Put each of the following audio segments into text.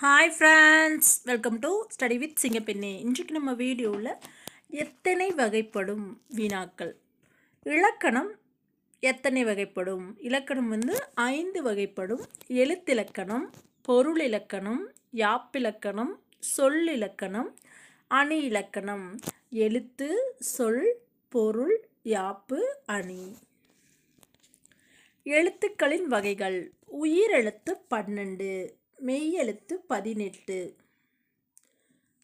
Hi friends welcome to study with Singappenne இன்றைக்கு நம்ம வீடியோவில் எத்தனை வகைப்படும் வினாக்கள்? இலக்கணம் எத்தனை வகைப்படும்? இலக்கணம் வந்து ஐந்து வகைப்படும். எழுத்திலக்கணம் பொருள் இலக்கணம் யாப்பிலக்கணம் சொல்லிலக்கணம் அணி இலக்கணம். எழுத்து சொல் பொருள் யாப்பு அணி. எழுத்துக்களின் வகைகள். உயிரெழுத்து பன்னெண்டு. மெய்யெழுத்து பதினெட்டு.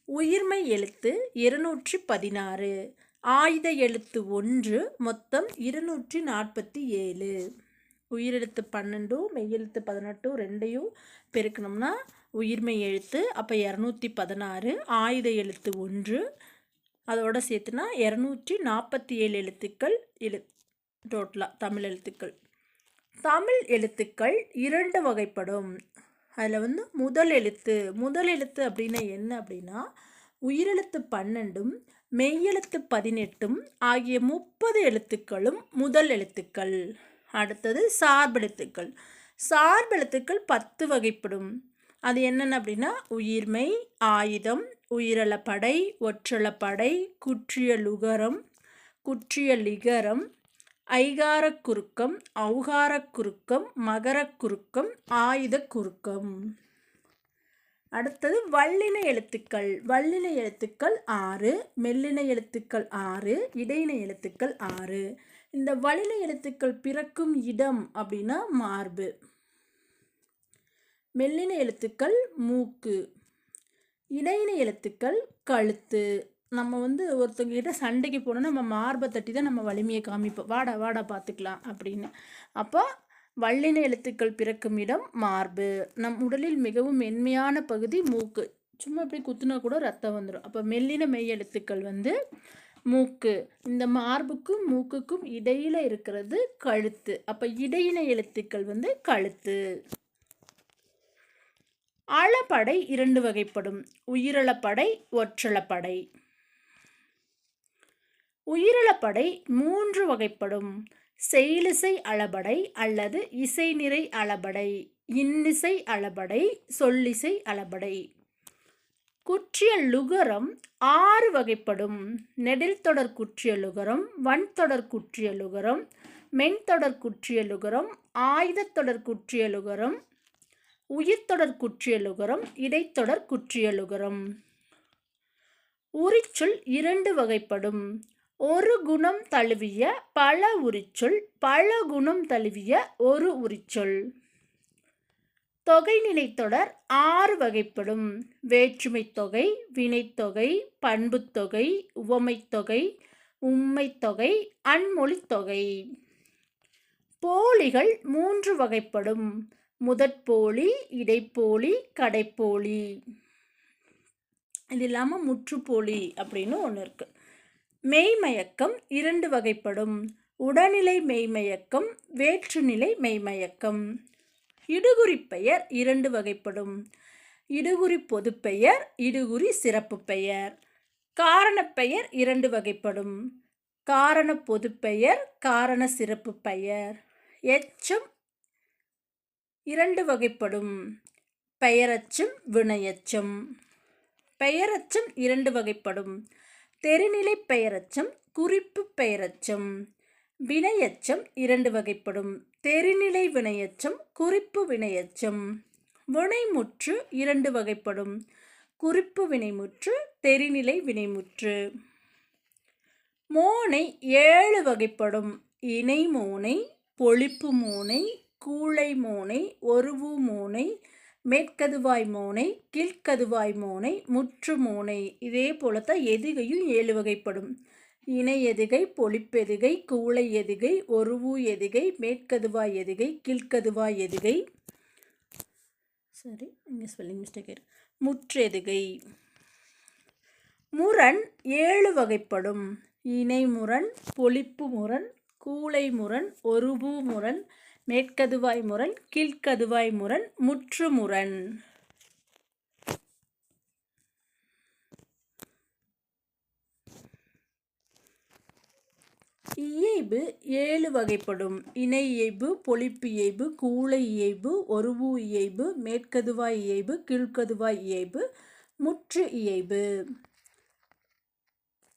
உயிர்மை எழுத்து இருநூற்றி பதினாறு ஆயுத எழுத்து ஒன்று மொத்தம் இருநூற்றி நாற்பத்தி ஏழு உயிரெழுத்து பன்னெண்டும் மெய்யெழுத்து பதினெட்டும் ரெண்டையும் பெருக்கணும்னா உயிர்மை எழுத்து அப்போ இரநூத்தி பதினாறு ஆயுத எழுத்து ஒன்று அதோட சேர்த்துனா இரநூற்றி நாற்பத்தி ஏழு எழுத்துக்கள் எழு டோட்டலாக தமிழ் எழுத்துக்கள். தமிழ் எழுத்துக்கள் இரண்டு வகைப்படும். அதில் வந்து முதல் எழுத்து முதல் எழுத்து அப்படின்னா என்ன அப்படின்னா உயிரெழுத்து பன்னெண்டும் மெய்யெழுத்து பதினெட்டும் ஆகிய முப்பது எழுத்துக்களும் முதல் எழுத்துக்கள். அடுத்தது சார்பெழுத்துக்கள் சார்பெழுத்துக்கள் பத்து வகைப்படும். அது என்னென்ன அப்படின்னா உயிர்மை ஆயுதம் உயிரளப்படை ஒற்றளப்படை குற்றிய லுகரம் ஐகாரக் குறுக்கம் ஔகாரக் குறுக்கம் மகரக் குறுக்கம் ஆயுத குறுக்கம். அடுத்தது வல்லின எழுத்துக்கள். வல்லின எழுத்துக்கள் ஆறு மெல்லின எழுத்துக்கள் ஆறு இடையின எழுத்துக்கள் ஆறு. இந்த வல்லின எழுத்துக்கள் பிறக்கும் இடம் அப்படின்னா மார்பு. மெல்லின எழுத்துக்கள் மூக்கு. இடையின எழுத்துக்கள் கழுத்து. நம்ம வந்து ஒருத்தவங்ககிட்ட சண்டைக்கு போனோம்னா நம்ம மார்பை தட்டி தான் நம்ம வலிமையை காமிப்போம். வாடா வாடா பார்த்துக்கலாம் அப்படின்னு. அப்போ வல்லின எழுத்துக்கள் பிறக்கும் இடம் மார்பு. நம் உடலில் மிகவும் மென்மையான பகுதி மூக்கு. சும்மா இப்படி குத்துனா கூட ரத்தம் வந்துடும் அப்போ மெல்லின மெய் எழுத்துக்கள் வந்து மூக்கு. இந்த மார்புக்கும் மூக்குக்கும் இடையில் இருக்கிறது கழுத்து. அப்போ இடையின எழுத்துக்கள் வந்து கழுத்து. அளப்படை இரண்டு வகைப்படும். உயிரளப்படை ஒற்றளப்படை. உயிரிழப்படை மூன்று வகைப்படும். செயலிசை அளபடை அல்லது இசை நிறை அளபடை. இன்னிசை அளபடை சொல்லிசை அளபடை. குற்றிய லுகரம் ஆறு வகைப்படும். நெடில் தொடர் குற்றிய லுகரம் வன்தொடர் குற்றிய லுகரம் மென்தொடர் குற்றிய லுகரம் ஆயுதத்தொடர் குற்றிய லுகரம் உயிர்த்தொடர் குற்றிய லுகரம் இடைத்தொடர் குற்றிய லுகரம். உரிச்சொல் இரண்டு வகைப்படும். ஒரு குணம் தழுவிய பல உரிச்சொல் பல குணம் தழுவிய ஒரு உரிச்சொல். தொகைநிலை தொடர் ஆறு வகைப்படும். வேற்றுமை தொகை வினைத்தொகை பண்புத்தொகை உவமைத்தொகை உம்மைத்தொகை அன்மொழித்தொகை போலிகள் மூன்று வகைப்படும். முதற்போலி இடைப்போலி கடைப்போலி. இது இல்லாமல் முற்றுப்போலி அப்படின்னு ஒன்று இருக்குது மெய்மயக்கம் இரண்டு வகைப்படும். உடல்நிலை மெய்மயக்கம் வேற்றுநிலை மெய்மயக்கம். இடுகுறி பெயர் இரண்டு வகைப்படும். இடுகுறி பொதுப்பெயர் இடுகுறி சிறப்பு பெயர். காரணப்பெயர் இரண்டு வகைப்படும். காரண பொதுப்பெயர் காரண சிறப்பு பெயர். எச்சம் இரண்டு வகைப்படும். பெயரச்சம் வினையச்சம். பெயரச்சம் இரண்டு வகைப்படும். தெரிநிலை பெயரச்சம் குறிப்பு பெயரச்சம். வினையச்சம் இரண்டு வகைப்படும். தெரிநிலை வினையச்சம் குறிப்பு வினையச்சம். வினைமுற்று இரண்டு வகைப்படும். குறிப்பு வினைமுற்று தெரிநிலை வினைமுற்று. மோனை ஏழு வகைப்படும். இணை மோனை பொழிப்பு மோனை கூளை மோனை ஒருவு மோனை மேற்கதுவாய் மோனை கீழ்கதுவாய் மோனை முற்று மோனை இதே போலத்தான் எதுகையும் ஏழு வகைப்படும். இணை எதுகை பொழிப்பெதுகை கூளை எதுகை ஒருவு எதுகை மேற்கதுவாய் எதுகை கீழ்கதுவாய் எதுகை. சரி இங்கே ஸ்பெல்லிங் மிஸ்டேக் முற்றெதுகை முரண் ஏழு வகைப்படும். இணை முரண் பொழிப்பு முரண் கூளை முரண் ஒருபு முரண் மேற்கதுவாய் முரண் கீழ்கதுவாய் முரண் முற்று முரண். இயைபு ஏழு வகைப்படும். இணை இயைபு பொழிப்பு இயைபு கூளை இயைபு ஒருவு இயைபு மேற்கதுவாய் இயைபு கீழ்கதுவாய் இயைபு முற்று இயைபு.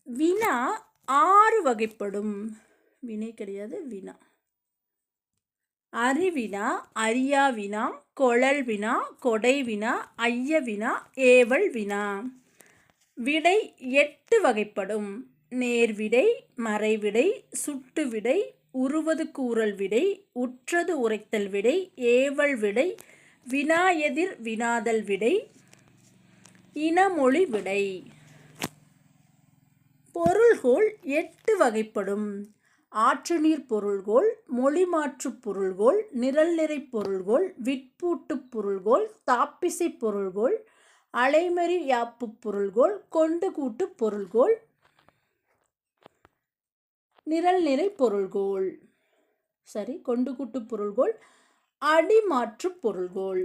வினா ஆறு வகைப்படும். வினை கிடையாது வினா. அறிவினா அரியாவினா கொழல் வினா கொடை வினா ஐய வினா ஏவல் வினா. விடை எட்டு வகைப்படும். நேர்விடை மறைவிடை சுட்டு விடை உருவது கூறல் விடை உற்றது உரைத்தல் விடை ஏவல் விடை வினா எதிர் வினாதல் விடை இனமொழி விடை. பொருள்கோள் எட்டு வகைப்படும். ஆற்று நீர் பொருள்கோள் மொழிமாற்று பொருள்கோள் நிரல் நிறை பொருள்கோள் விட்பூட்டு பொருள்கோள் தாப்பிசை பொருள்கோள் அலைமறி யாப்பு பொருள்கோள் கொண்டு கூட்டு பொருள்கோள் நிரல் நிறை பொருள்கோள். சரி கொண்டு கூட்டு பொருள்கோள் அடிமாற்று பொருள்கோள்.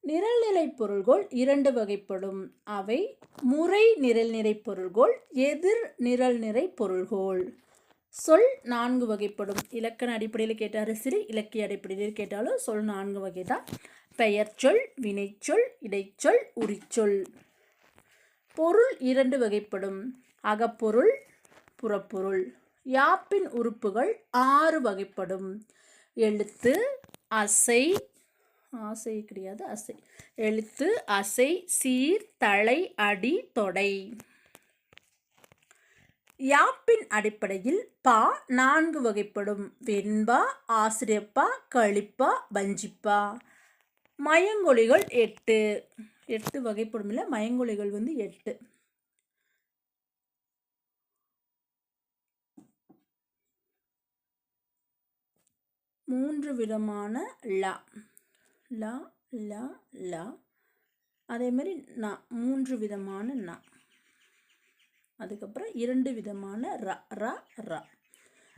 நிரல்நிலை பொருள்கோள் இரண்டு வகைப்படும். அவை முறை நிரல்நிறை பொருள்கோள் எதிர் நிரல்நிறை பொருள்கோள். சொல் நான்கு வகைப்படும். இலக்கண அடிப்படையில் கேட்டாலும் சரி இலக்கிய அடிப்படையில் கேட்டாலும் சொல் நான்கு வகை தான் பெயர் சொல் வினைச்சொல் இடைச்சொல் உரிச்சொல் பொருள் இரண்டு வகைப்படும். அகப்பொருள் புறப்பொருள். யாப்பின் உறுப்புகள் ஆறு வகைப்படும். எழுத்து அசை ஆசை கிடையாது அசை. எழுத்து அசை சீர் தலை அடி தொடை. யாப்பின் அடிப்படையில் பா நான்கு வகைப்படும். வெண்பா ஆசிரியப்பா கழிப்பா பஞ்சிப்பா மயங்கொழிகள் எட்டு. எட்டு வகைப்படும் இல்லை மயங்கொழிகள் வந்து எட்டு. மூன்று விதமான லா லா லா லா அதேமாரி நா மூன்று விதமான நா. அதுக்கப்புறம் இரண்டு விதமான ர ர ர.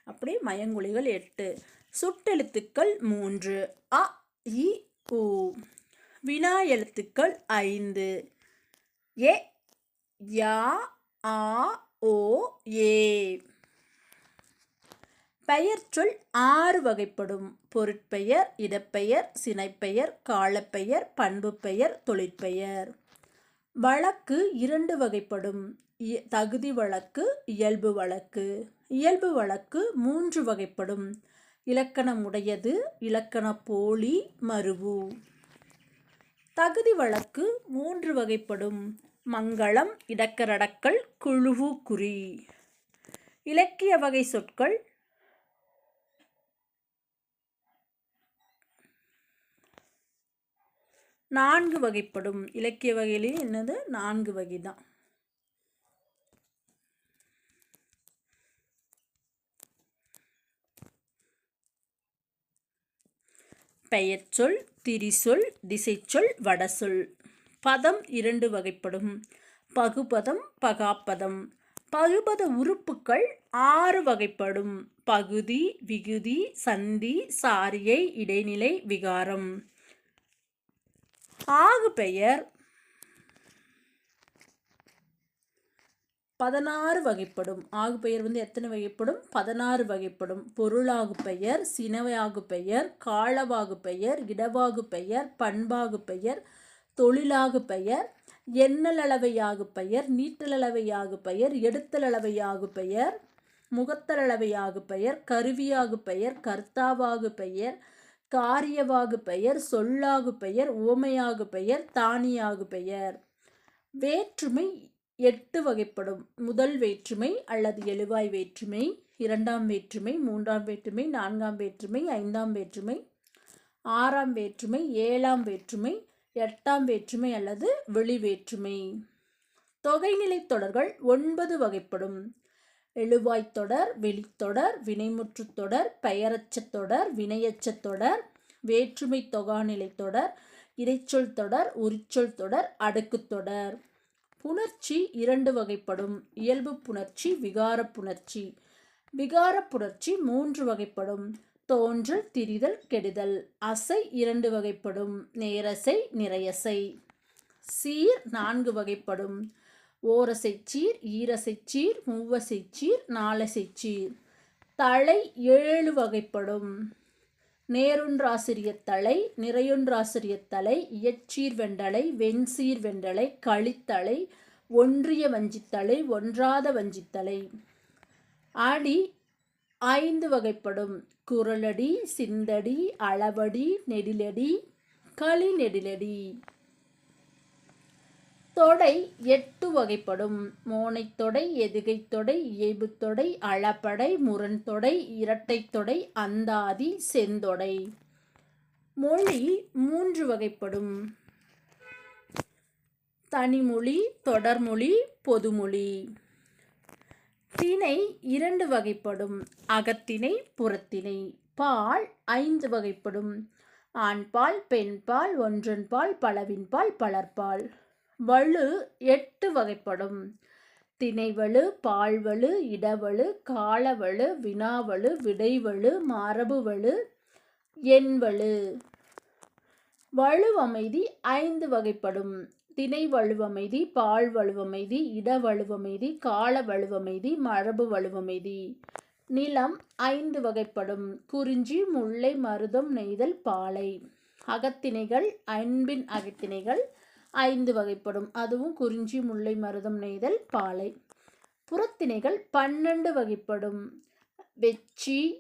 அப்படியே மயங்குழிகள் எட்டு. சுட்டெழுத்துக்கள் மூன்று. அ இ உ. வினா எழுத்துக்கள் ஐந்து. ஏ யா ஆ ஓ ஏ. பெயர்ச்சொல் ஆறு வகைப்படும். பொருட்பெயர் இடப்பெயர் சினைப்பெயர் காலப்பெயர் பண்பு பெயர் தொழிற்பெயர். வழக்கு இரண்டு வகைப்படும். தகுதி வழக்கு இயல்பு வழக்கு. இயல்பு வழக்கு மூன்று வகைப்படும். இலக்கணமுடையது இலக்கண போலி மருவு. தகுதி வழக்கு மூன்று வகைப்படும். மங்களம் இடக்கரடக்கல் குழுவு குறி. இலக்கிய வகை சொற்கள் நான்கு வகைப்படும். இலக்கிய வகையிலேயே என்னது? நான்கு வகை தான். பெயர்ச்சொல் திரிசொல் திசைச்சொல் வடசொல். பதம் இரண்டு வகைப்படும். பகுபதம் பகாப்பதம் பகுபத உறுப்புக்கள் ஆறு வகைப்படும். பகுதி விகுதி சந்தி சாரியை இடைநிலை விகாரம். ஆகு பெயர் பதினாறு வகைப்படும். ஆகு பெயர் வந்து எத்தனை வகைப்படும்? பதினாறு வகைப்படும். பொருளாகு பெயர் சினவையாகு பெயர் காலவாகு பெயர் இடவாகு பெயர் பண்பாகு பெயர் தொழிலாகு பெயர் எண்ணலளவையாகு பெயர் நீட்டலளவையாகு பெயர் எடுத்தலளவையாகு பெயர் முகத்தளவையாகு பெயர் கருவியாகு பெயர் கர்த்தாவாகு பெயர் காரியவாகு பெயர் சொல்லாகு பெயர் உவமையாகு பெயர் தானியாகு பெயர். வேற்றுமை எட்டு வகைப்படும். முதல் வேற்றுமை அல்லது எழுவாய் வேற்றுமை இரண்டாம் வேற்றுமை மூன்றாம் வேற்றுமை நான்காம் வேற்றுமை ஐந்தாம் வேற்றுமை ஆறாம் வேற்றுமை ஏழாம் வேற்றுமை எட்டாம் வேற்றுமை அல்லது வெளி வேற்றுமை. தொகைநிலை தொடர்கள் ஒன்பது வகைப்படும். எழுவாய்த் தொடர் வெளித்தொடர் வினைமுற்று தொடர் பெயரச்ச தொடர் வினையச்ச தொடர் வேற்றுமை தொகாநிலை தொடர் இறைச்சொல் தொடர் உரிச்சொல் தொடர் அடுக்கு தொடர். புணர்ச்சி இரண்டு வகைப்படும். இயல்பு புணர்ச்சி விகார புணர்ச்சி. விகார புணர்ச்சி மூன்று வகைப்படும். தோன்றல் திரிதல் கெடுதல். அசை இரண்டு வகைப்படும். நேரசை நிறையசை. சீர் நான்கு வகைப்படும். ஓரசை சீர் ஈரசை சீர் மூவசை சீர் நாலசை நாலசைச்சீர் தலை ஏழு வகைப்படும். நேரொன்றாசிரிய தலை நிறையொன்றாசிரிய தலை இயற்சீர் வெண்டலை வெண்சீர் வெண்டலை களித்தலை ஒன்றிய வஞ்சித்தலை ஒன்றாத வஞ்சித்தலை அடி ஐந்து வகைப்படும். குரலடி சிந்தடி அளவடி நெடிலடி களி நெடிலடி தொடை எட்டு வகைப்படும். மோனைத்தொடை எதுகைத்தொடை இயைபுத்தொடை அளப்படை முரண்தொடை இரட்டைத்தொடை அந்தாதி செந்தொடை. மொழி மூன்று வகைப்படும். தனிமொழி தொடர்மொழி பொதுமொழி. திணை இரண்டு வகைப்படும். அகத்திணை புறத்திணை. பால் ஐந்து வகைப்படும். ஆண்பால் பெண்பால் ஒன்றன்பால் பலவின்பால் பலர்பால். வலு எட்டு வகைப்படும். திணைவலு பால்வலு இடவலு காலவலு வினாவலு விடைவலு மரபுவலு எண்வலு. வலுவமைதி ஐந்து வகைப்படும். திணை வலுவமைதி பால் வலுவமைதி இட வலுவமைதி கால வலுவமைதி மரபு வலுவமைதி நிலம் ஐந்து வகைப்படும். குறிஞ்சி முல்லை மருதம் நெய்தல் பாலை. அகத்திணைகள் அன்பின் அகத்திணைகள் ஐந்து வகைப்படும். அதுவும் குறிஞ்சி முல்லை மருதம் நெய்தல் பாலை. புறத்திணைகள் பன்னெண்டு வகைப்படும். வெச்சி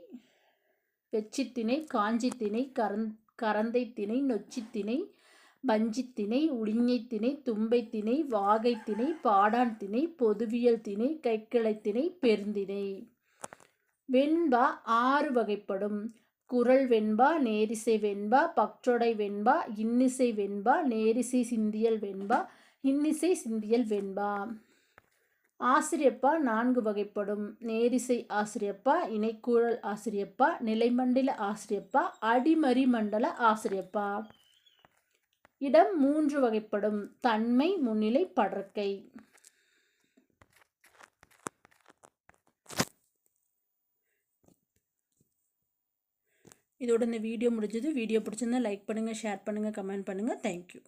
வெச்சித்திணை காஞ்சித்திணை கரந் கரந்தை திணை நொச்சித்திணை வஞ்சித்திணை உளிஞைத்திணை தும்பைத்திணை வாகைத்திணை பாடான் திணை பொதுவியல் திணை கைக்கிளைத்திணை பெருந்திணை. வெண்பா ஆறு வகைப்படும். குரல் வெண்பா நேரிசை வெண்பா பற்றொடை வெண்பா இன்னிசை வெண்பா நேரிசை சிந்தியல் வெண்பா இன்னிசை சிந்தியல் வெண்பா. ஆசிரியப்பா நான்கு வகைப்படும். நேரிசை ஆசிரியப்பா இணைக்கூழல் ஆசிரியப்பா நிலைமண்டல ஆசிரியப்பா அடிமறி மண்டல ஆசிரியப்பா. இடம் மூன்று வகைப்படும். தன்மை முன்னிலை படற்கை. இதோட இந்த வீடியோ முடிஞ்சது. வீடியோ பிடிச்சிருந்தா லைக் பண்ணுங்கள் ஷேர் பண்ணுங்கள் கமெண்ட் பண்ணுங்கள் தேங்க்யூ